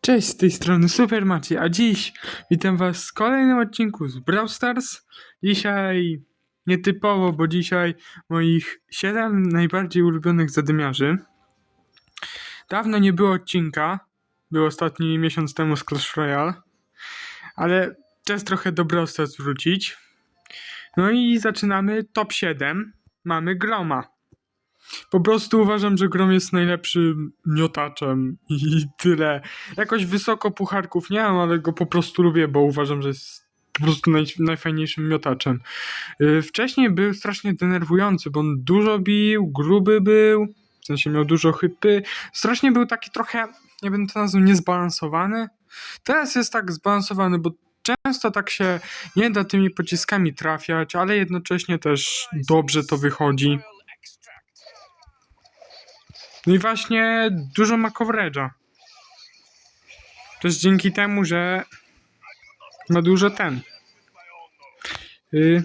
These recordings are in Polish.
Cześć, z tej strony Super Maciej, a dziś witam was w kolejnym odcinku z Brawl Stars. Dzisiaj nietypowo, bo dzisiaj moich 7 najbardziej ulubionych zadymiarzy. Dawno nie było odcinka, był ostatni miesiąc temu z Clash Royale, ale czas trochę do Brawl Stars wrócić. No i zaczynamy top 7, mamy Groma. Po prostu uważam, że Grom jest najlepszym miotaczem i tyle. Jakoś wysoko pucharków nie mam, ale go po prostu lubię, bo uważam, że jest po prostu naj, najfajniejszym miotaczem. Yy, Wcześniej był strasznie denerwujący, bo on dużo bił, gruby był, w sensie miał dużo hypy. Strasznie był taki trochę, nie będę to nazwał, niezbalansowany. Teraz jest tak zbalansowany, bo często tak się nie da tymi pociskami trafiać, ale jednocześnie też dobrze to wychodzi. No i właśnie dużo ma coverage'a. Też dzięki temu, że ma dużo ten. Yy,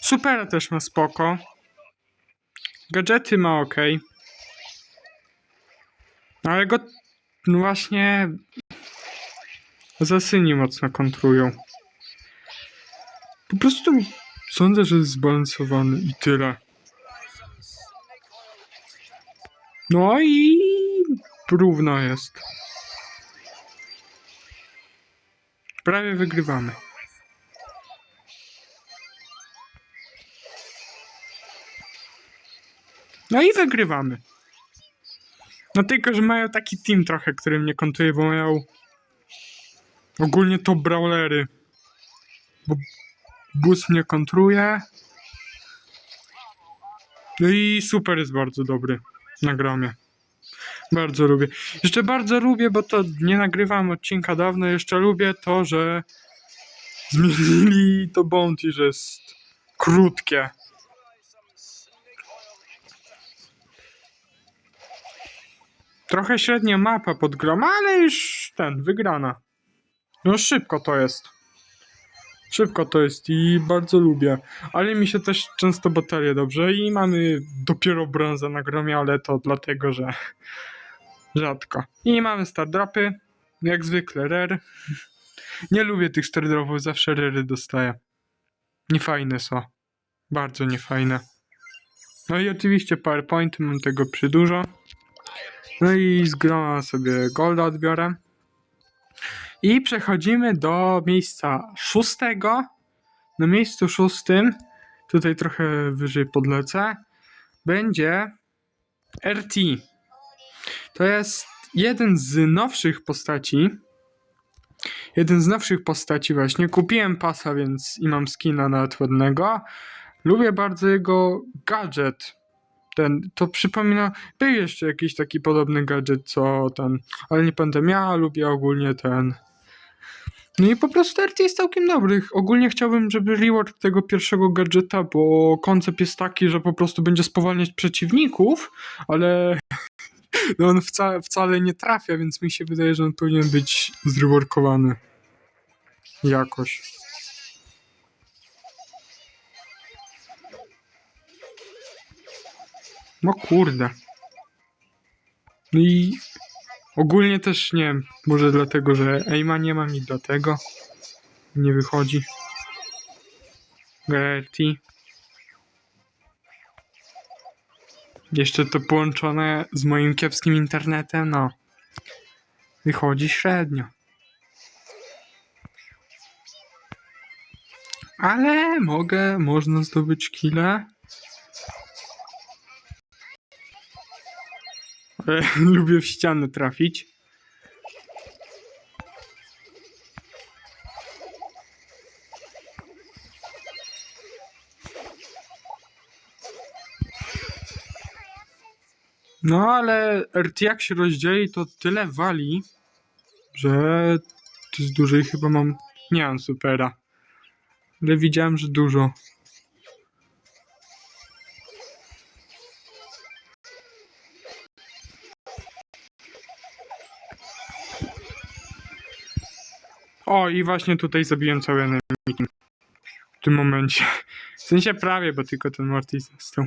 supera też ma spoko. Gadżety ma ok. Ale go no właśnie zasyni mocno kontrują. Po prostu sądzę, że jest zbalansowany i tyle. No i równo jest. Prawie wygrywamy. No i wygrywamy. No tylko, że mają taki team trochę, który mnie kontuje, bo mają ogólnie to brawlery. Bo bus mnie kontruje. No i super jest bardzo dobry na gromie. Bardzo lubię. Jeszcze bardzo lubię, bo to nie nagrywałem odcinka dawno, jeszcze lubię to, że zmienili to bounty, że jest krótkie. Trochę średnia mapa pod grom, ale już ten, wygrana. No szybko to jest. Szybko to jest i bardzo lubię. Ale mi się też często baterie dobrze i mamy dopiero brązę na gromie, ale to dlatego, że rzadko. I mamy star dropy. Jak zwykle rare. Nie lubię tych star dropów, zawsze rary dostaję. Niefajne są. Bardzo niefajne. No i oczywiście PowerPoint, mam tego przy dużo. No i z groma sobie golda odbiorę. I przechodzimy do miejsca szóstego. Na miejscu szóstym, tutaj trochę wyżej podlecę, będzie RT. To jest jeden z nowszych postaci. Jeden z nowszych postaci właśnie. Kupiłem pasa, więc i mam skina nawet ładnego. Lubię bardzo jego gadżet. Ten, to przypomina, był jeszcze jakiś taki podobny gadżet, co ten, ale nie pamiętam, ja lubię ogólnie ten, no i po prostu RT jest całkiem dobry. Ogólnie chciałbym, żeby reward tego pierwszego gadżeta, bo koncept jest taki, że po prostu będzie spowalniać przeciwników, ale no on wca, wcale nie trafia, więc mi się wydaje, że on powinien być zreworkowany. Jakoś. No kurde. No i Ogólnie też nie wiem, może dlatego, że aima nie mam i dlatego nie wychodzi. Gerti. Jeszcze to połączone z moim kiepskim internetem, no. Wychodzi średnio. Ale mogę, można zdobyć kile. Lubię w ścianę trafić. No ale RT jak się rozdzieli, to tyle wali, że dużo i chyba mam... Nie mam supera. Ale widziałem, że dużo. O, i właśnie tutaj zabiłem cały team. W tym momencie. W sensie prawie, bo tylko ten Mortis został.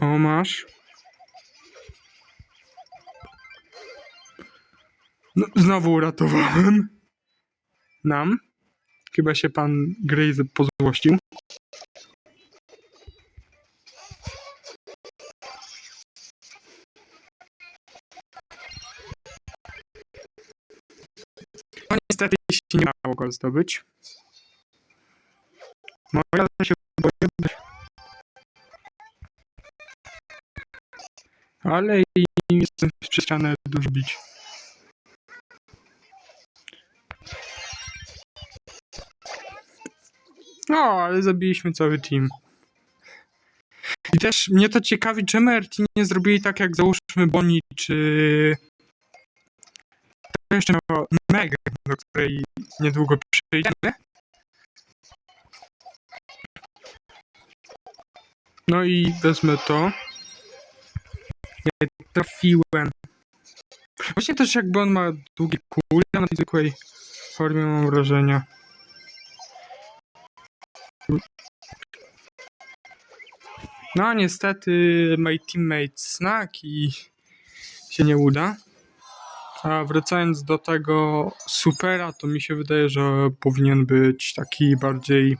O, masz. No, znowu uratowałem. Nam. Chyba się pan Graze pozłościł. No niestety się nie dało go zdobyć. Moja się boję. Ale i jestem przez ścianę dużo bić. No, ale zabiliśmy cały team. I też mnie to ciekawi, czemu RT nie zrobili tak jak załóżmy Bonnie czy to jeszcze miała Meg, do której niedługo przyjdziemy. No i wezmę to. Nie trafiłem. Właśnie też jakby on ma długie kule na tej zwykłej formie mam wrażenia. No niestety my teammate snack i się nie uda. A wracając do tego supera, to mi się wydaje, że powinien być taki bardziej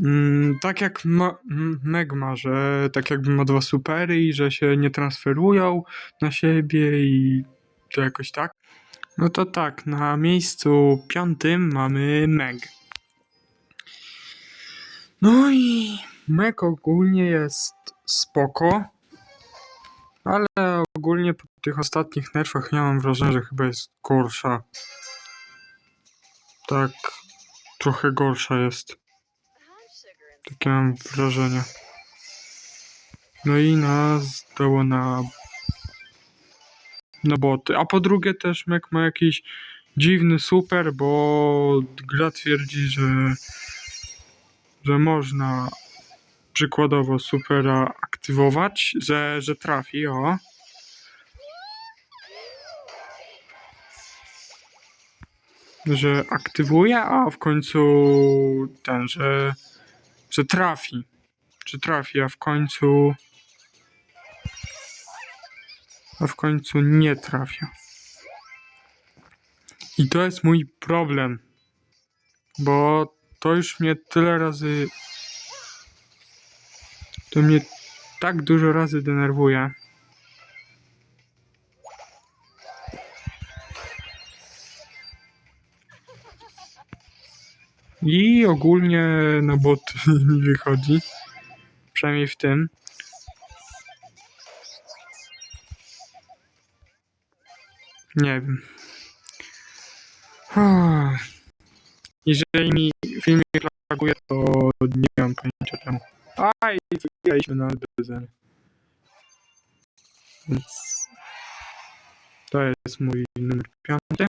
mm, tak jak ma, m- Meg ma, że tak jakby ma dwa supery i że się nie transferują na siebie i to jakoś tak. No to tak, na miejscu piątym mamy Meg. No i Meg ogólnie jest spoko, ale ogólnie po tych ostatnich nerfach ja mam wrażenie, że chyba jest gorsza. Tak, trochę gorsza jest. Takie mam wrażenie. No i nas dało na na boty. A po drugie też Mac ma jakiś dziwny super, bo gra twierdzi, że że można przykładowo supera aktywować, że, że trafi, o. Że aktywuje, a w końcu ten, że, że trafi. Czy trafi, a w końcu a w końcu nie trafia. I to jest mój problem, bo to już mnie tyle razy. To mnie tak dużo razy denerwuje. I ogólnie na bot mi wychodzi. Przynajmniej w tym. Nie wiem. Jeżeli mi filmik laguje, to nie mam pojęcia czemu. Aj, wygraliśmy na BZN. Więc to jest mój numer piąty.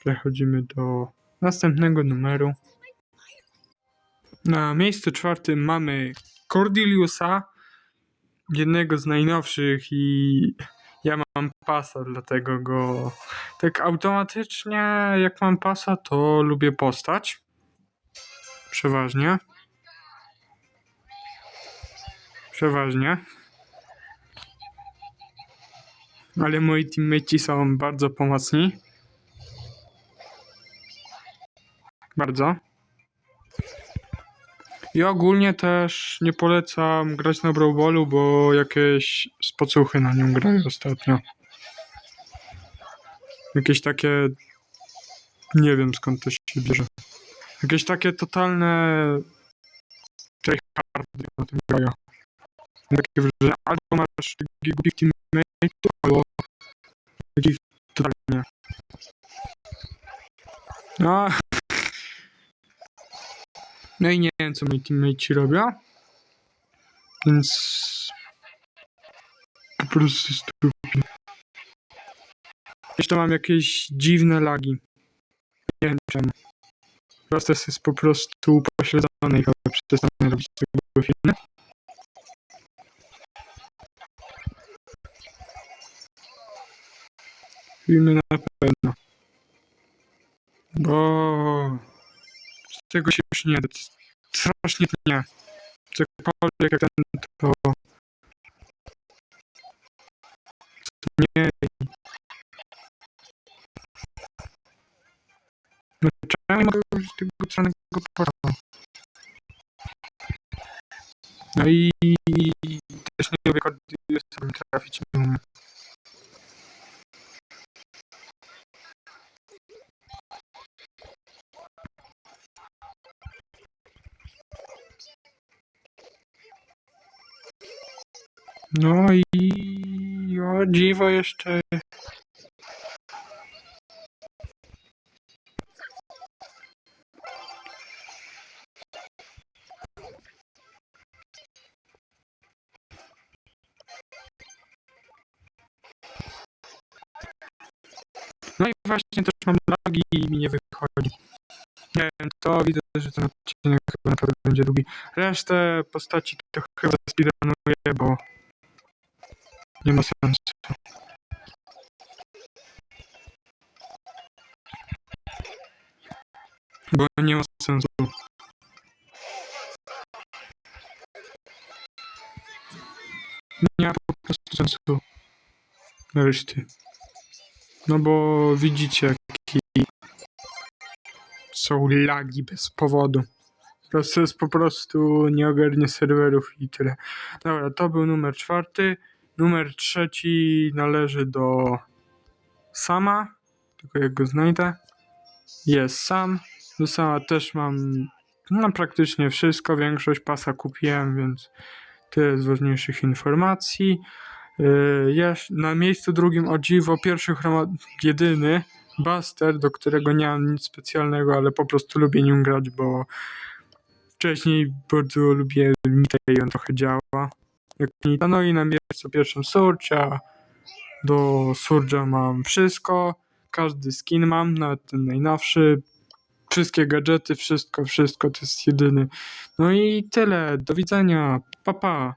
Przechodzimy do następnego numeru. Na miejscu czwartym mamy Cordeliusa, jednego z najnowszych i ja mam pasa, dlatego go tak automatycznie jak mam pasa, to lubię postać. Przeważnie. Przeważnie. Ale moi teammates są bardzo pomocni. Bardzo. I ogólnie też nie polecam grać na Brawl Ballu, bo jakieś spocuchy na nim grają ostatnio. Jakieś takie... Nie wiem skąd to się bierze. Jakieś takie totalne... tryhardy na tym grają. Takie wrażenie, albo masz takich głupich teammateów, albo takich totalnie... No... No i nie wiem, co moi teammateci robią. Więc... Po prostu stupid. Jeszcze mam jakieś dziwne lagi. Nie wiem czemu. Proces jest po prostu upośledzony i chyba przestanę robić tego filmy. Filmy na pewno. Bo... Tego się już nie da. Strasznie nie. cokolwiek jak ten, to nie... No czemu nie mogę użyć tego czarnego portalu? No i też nie lubię kody sobie trafić nie umiem. No i o dziwo jeszcze. No i właśnie też mam lagi i mi nie wychodzi. Nie wiem, to widzę, że ten odcinek chyba naprawdę będzie długi. Resztę postaci to chyba speedrunuję, bo nie ma sensu. Bo nie ma sensu. Nie ma po prostu sensu. Reszty. No bo widzicie, jaki są lagi bez powodu. To jest po prostu nie ogarnie serwerów i tyle. Dobra, to był numer czwarty. Numer trzeci należy do Sama. Tylko jak go znajdę. Jest Sam. Do Sama też mam no, praktycznie wszystko. Większość pasa kupiłem, więc tyle z ważniejszych informacji. Yy, Jest na miejscu drugim o dziwo pierwszy chroma, jedyny Buster, do którego nie mam nic specjalnego, ale po prostu lubię nim grać, bo wcześniej bardzo lubię Nita i on trochę działa. Jak Nita, no i na miejscu pierwszym Surge'a. Do Surge'a mam wszystko, każdy skin mam, nawet ten najnowszy. Wszystkie gadżety, wszystko, wszystko, to jest jedyny. No i tyle, do widzenia, pa pa.